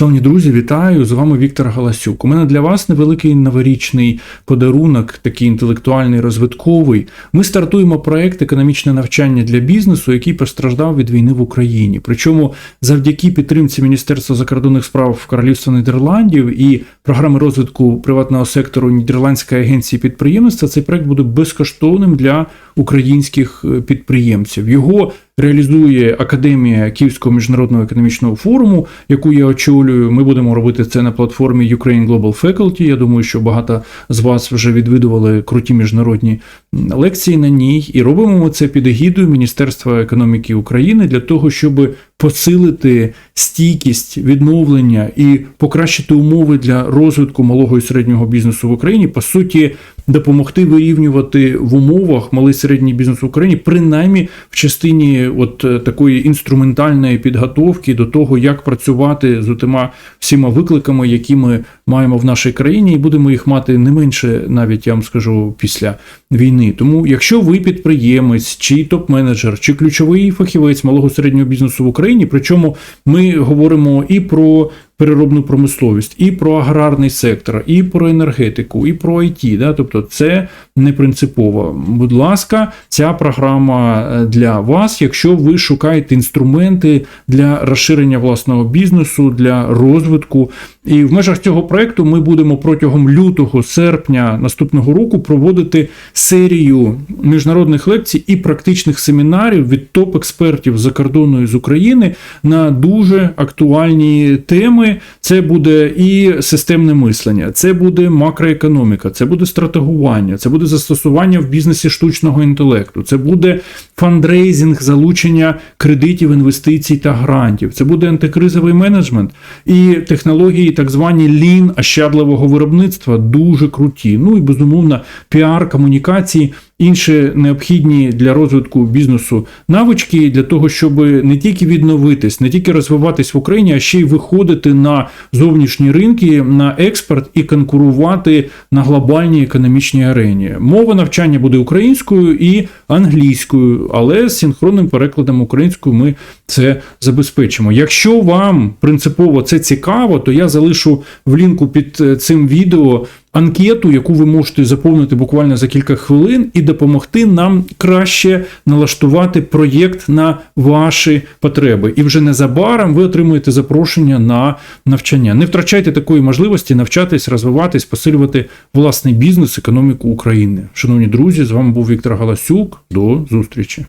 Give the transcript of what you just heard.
Шановні друзі, вітаю! З вами Віктор Галасюк. У мене для вас невеликий новорічний подарунок, такий інтелектуальний, розвитковий. Ми стартуємо проект економічне навчання для бізнесу, який постраждав від війни в Україні. Причому завдяки підтримці Міністерства закордонних справ Королівства Нідерландів і програми розвитку приватного сектору Нідерландської агенції підприємництва цей проект буде безкоштовним для українських е, підприємців. Його реалізує Академія Київського міжнародного економічного форуму, яку я очолюю. Ми будемо робити це на платформі Ukraine Global Faculty. Я думаю, що багато з вас вже відвідували круті міжнародні лекції на ній. І робимо ми це під егідою Міністерства економіки України для того, щоб посилити стійкість відновлення і покращити умови для розвитку малого і середнього бізнесу в Україні. По суті, допомогти вирівнювати в умовах малий і середній бізнес в Україні, принаймні в частині от е, такої інструментальної підготовки до того, як працювати з утима всіма викликами, які ми маємо в нашій країні, і будемо їх мати не менше, навіть я вам скажу, після війни. Тому, якщо ви підприємець, чи топ-менеджер, чи ключовий фахівець малого середнього бізнесу в Україні, причому ми говоримо і про переробну промисловість, і про аграрний сектор, і про енергетику, і про IT. Да? Тобто це не принципово. Будь ласка, ця програма е, для вас, якщо ви шукаєте інструменти для розширення власного бізнесу, для розвитку. І в межах цього проекту ми будемо протягом лютого, серпня наступного року проводити серію міжнародних лекцій і практичних семінарів від топ-експертів за кордону з України на дуже актуальні теми. Це буде і системне мислення, це буде макроекономіка, це буде стратегування, це буде застосування в бізнесі штучного інтелекту, це буде фандрейзинг, залучення кредитів, інвестицій та грантів, це буде антикризовий менеджмент і технології, так звані лін ощадливого виробництва, дуже круті. Ну і безумовно, піар, комунікації. Інші необхідні для розвитку бізнесу навички для того, щоб не тільки відновитись, не тільки розвиватись в Україні, а ще й виходити на зовнішні ринки, на експорт і конкурувати на глобальній економічній арені. Мова навчання буде українською і англійською, але з синхронним перекладом українською ми це забезпечимо. Якщо вам принципово це цікаво, то я залишу в лінку під е, цим відео анкету, яку ви можете заповнити буквально за кілька хвилин, і допомогти нам краще налаштувати проєкт на ваші потреби. І вже незабаром ви отримуєте запрошення на навчання. Не втрачайте такої можливості навчатись, розвиватись, посилювати власний бізнес, економіку України. Шановні друзі, з вами був Віктор Галасюк. До зустрічі.